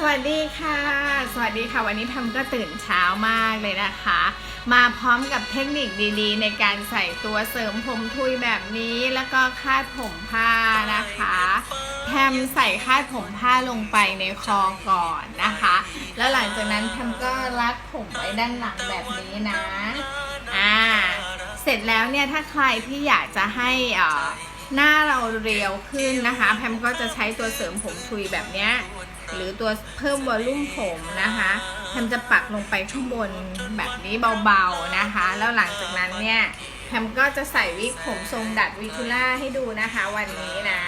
สวัสดีค่ะ สวัสดีค่ะ วันนี้แพมก็ตื่นเช้ามากเลยนะคะ มาพร้อมกับเทคนิคดีๆ ในการใส่ตัวเสริมผมทุยแบบนี้แล้วก็คาดผมผ้านะคะแพมใส่คาดผมผ้าลงไปในคอก่อนนะคะ แล้วหลังจากนั้นแพมก็รัดผมไว้ด้านหลังแบบนี้นะอ่าเสร็จแล้วเนี่ยถ้าใครที่อยากจะให้อ่าหน้าเราเรียวขึ้นนะคะ แพมก็จะใช้ตัวเสริมผมทุยแบบเนี้ย หรือตัวเพิ่มวอลลุ่มผมนะคะแพมจะปักลงไปข้างบนแบบนี้เบาๆนะคะ แล้วหลังจากนั้นเนี่ยแพมก็จะใส่วิกผมทรงดัดวิทูล่าให้ดูนะคะวันนี้นะ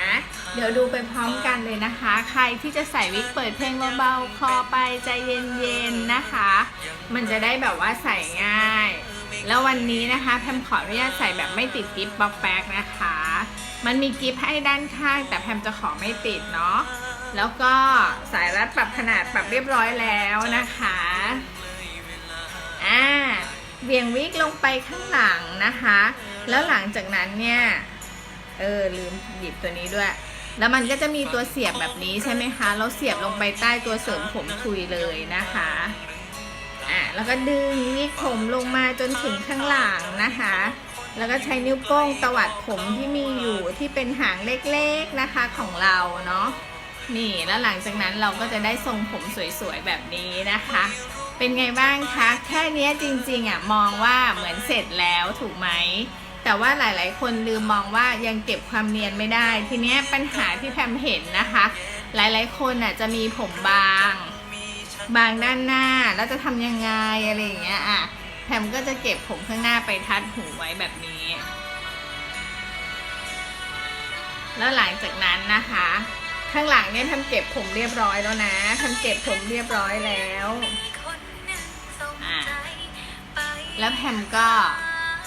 เดี๋ยวดูไปพร้อมกันเลยนะคะ ใครที่จะใส่วิกเปิดเพลงเบาๆคอไปใจเย็นๆนะคะ มันจะได้แบบว่าใส่ง่าย แล้ววันนี้นะคะแพมขออนุญาตใส่แบบไม่ติดกิฟต์บ็อกแป๊กนะคะ มันมีกิฟต์ให้ด้านข้างแต่แพมจะขอไม่ติดเนาะ แล้วก็สายรัดปรับขนาดปรับเรียบร้อยแล้วนะคะอ่าเบี่ยงวิกลงไปข้างหลังนะคะ แล้วหลังจากนั้นเนี่ยเออลืมหยิบตัวนี้ด้วย แล้วมันก็จะมีตัวเสียบแบบนี้ใช่ไหมคะเราเสียบลงไปใต้ตัวเสริมผมทุยเลยนะคะอ่าแล้วก็ดึงวิกผมลงมาจนถึงข้างหลังนะคะ แล้วก็ใช้นิ้วโป้งตวัดผมที่มีอยู่ที่เป็นหางเล็กๆนะคะของเราเนาะ นี่แล้วหลังจากนั้นเราก็จะได้ทรงผมสวยๆแบบนี้นะคะ เป็นไงบ้างคะแค่นี้จริงๆอะมองว่าเหมือนเสร็จแล้วถูกไหมแต่ว่าหลายๆ คนลืมมองว่ายังเก็บความเนียนไม่ได้ ทีเนี้ยปัญหาที่แพมเห็นนะคะ หลายๆ คนอะจะมีผมบาง บางด้านหน้าแล้วจะทำยังไงอะไรอย่างเงี้ยอะแพมก็จะเก็บผมข้างหน้าไปทัดหูไว้แบบนี้ แล้วหลังจากนั้นนะคะ ข้างหลังเนี่ยทำเก็บผมเรียบร้อยแล้วนะทำเก็บผมเรียบร้อยแล้วแล้วแพมก็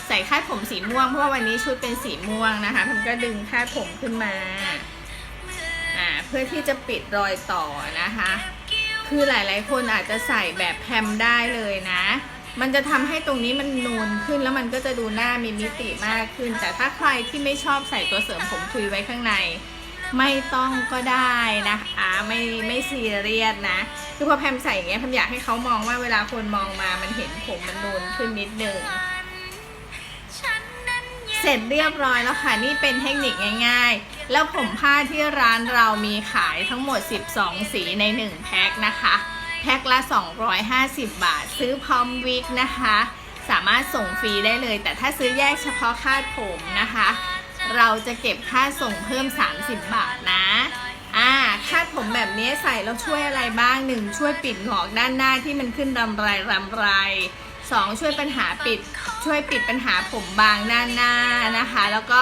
ใส่คาดผมสีม่วงเพราะว่าวันนี้ชุดเป็นสีม่วงนะคะแพมก็ดึงคาดผมขึ้นมาอ่าเพื่อที่จะปิดรอยต่อนะคะ คือหลายๆ คนอาจจะใส่แบบแพมได้เลยนะ มันจะทำให้ตรงนี้มันนูนขึ้นแล้วมันก็จะดูหน้ามีมิติมากขึ้น แต่ถ้าใครที่ไม่ชอบใส่ตัวเสริมผมทุยไว้ข้างใน ไม่ต้องก็ได้นะคะไม่ไม่ซีเรียสนะคือพอแพมใส่อย่างเงี้ยแพมอยากให้เขามองว่าเวลาคนมองมามันเห็นผมมันนูนขึ้นนิดนึงเสร็จเรียบร้อยแล้วค่ะ นี่เป็นเทคนิคง่าย ๆ แล้วผมผ้าที่ร้านเรามีขายทั้งหมด 12 สีใน 1 แพ็คนะคะ แพ็คละ 250 บาท ซื้อพร้อมวิกนะคะ สามารถส่งฟรีได้เลย แต่ถ้าซื้อแยกเฉพาะคาดผมนะคะ เราจะเก็บค่าส่งเพิ่ม 30 บาทนะอ่าคาดผมแบบนี้ใส่แล้วช่วยอะไรบ้างหนึ่งช่วยปิดหงอกด้านหน้าที่มันขึ้นรำไรรำไรสองช่วยปัญหาปิด ช่วยปิดปัญหาผมบางด้านหน้านะคะ แล้วก็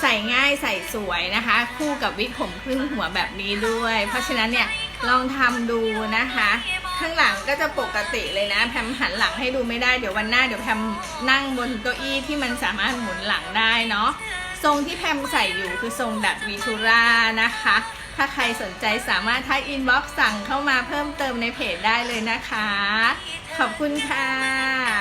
ใส่ง่ายใส่สวยนะคะ คู่กับวิกผมครึ่งหัวแบบนี้ด้วย เพราะฉะนั้นเนี่ยลองทำดูนะคะ ข้างหลังก็จะปกติเลยนะ แพมหันหลังให้ดูไม่ได้เดี๋ยววันหน้าเดี๋ยวแพมนั่งบนเก้าอี้ที่มันสามารถหมุนหลังได้เนาะ ทรงที่แพมใส่อยู่คือทรงดัดวีทูรานะคะ ถ้าใครสนใจสามารถทักอินบ็อกซ์สั่งเข้ามาเพิ่มเติมในเพจได้เลยนะคะ ขอบคุณค่ะ